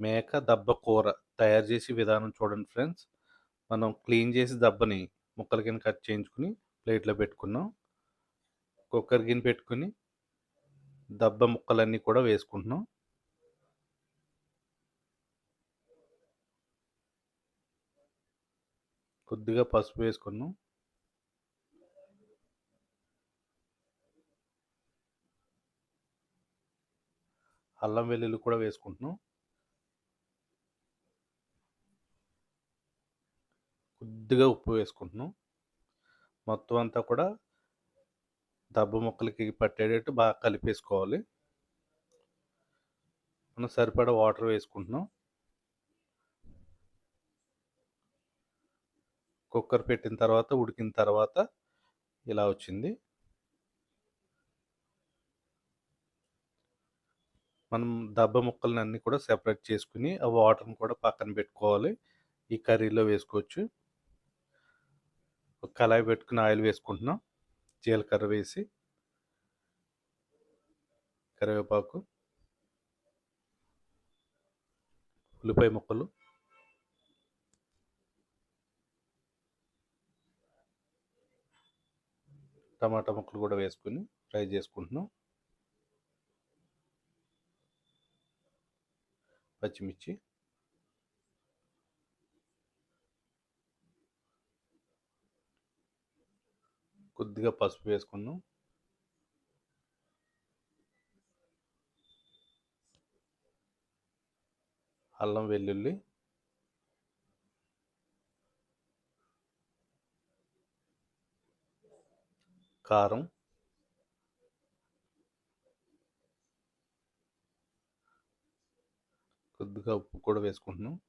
మేక దబ్బ కూర తయారు చేసే విధానం చూడండి ఫ్రెండ్స్. మనం క్లీన్ చేసి దబ్బని ముక్కల కింద కట్ చేయించుకుని ప్లేట్లో పెట్టుకున్నాం. కుక్కర్ గిన్నె పెట్టుకుని దబ్బ ముక్కలన్నీ కూడా వేసుకుంటున్నాం. కొద్దిగా పసుపు వేసుకున్నాం. అల్లం వెల్లుల్లి కూడా వేసుకుంటున్నాం. కొద్దిగా ఉప్పు వేసుకుంటున్నాం. మొత్తం అంతా కూడా దబ్బ ముక్కలకి పట్టేటట్టు బాగా కలిపేసుకోవాలి. మనం సరిపడా వాటర్ వేసుకుంటున్నాం. కుక్కర్ పెట్టిన తర్వాత ఉడికిన తర్వాత ఇలా వచ్చింది. మనం దబ్బ ముక్కలని అన్నీ కూడా సెపరేట్ చేసుకుని ఆ వాటర్ని కూడా పక్కన పెట్టుకోవాలి. ఈ కర్రీలో వేసుకోవచ్చు. ఒక కళాయి పెట్టుకుని ఆయిల్ వేసుకుంటున్నాం. జీలకర్ర వేసి. కరివేపాకు. ఉల్లిపాయ ముక్కలు. టమాటా ముక్కలు కూడా వేసుకుని ఫ్రై చేసుకుంటున్నాం. పచ్చిమిర్చి. కొద్దిగా పసుపు వేసుకుందాం. అల్లం వెల్లుల్లి. కారం. కొద్దిగా ఉప్పు కూడా వేసుకుంటున్నాం.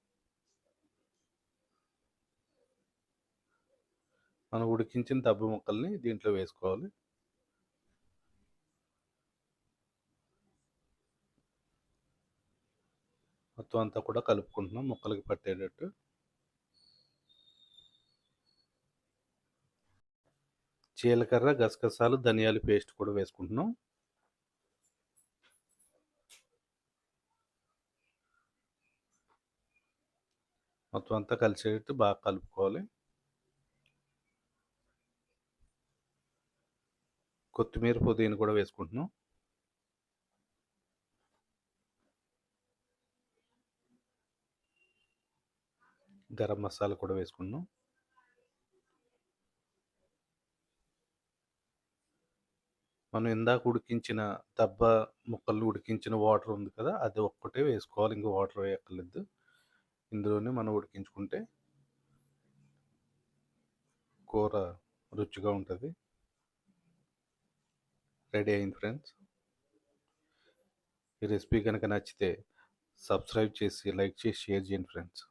మనం ఉడికించిన దబ్బు ముక్కల్ని దీంట్లో వేసుకోవాలి. మొత్తం అంతా కూడా కలుపుకుంటున్నాం ముక్కలకి పట్టేటట్టు. జీలకర్ర గసగసాలు ధనియాల పేస్ట్ కూడా వేసుకుంటున్నాం. మొత్తం అంతా కలిసేటట్టు బాగా కలుపుకోవాలి. కొత్తిమీర పుదీనా కూడా వేసుకుంటున్నాం. గరం మసాలా కూడా వేసుకున్నాం మనం ఇందాక ఉడికించిన దబ్బ ముక్కలు ఉడికించిన వాటర్ ఉంది కదా అది ఒక్కటే వేసుకోవాలి ఇంకా వాటర్ వేయక్కర్లేదు. ఇందులోనే మనం ఉడికించుకుంటే కూర రుచిగా ఉంటుంది. రెడీ అయింది ఫ్రెండ్స్. ఈ రెసిపీ కనుక నచ్చితే సబ్స్క్రైబ్ చేసి లైక్ చేసి షేర్ చేయండి ఫ్రెండ్స్.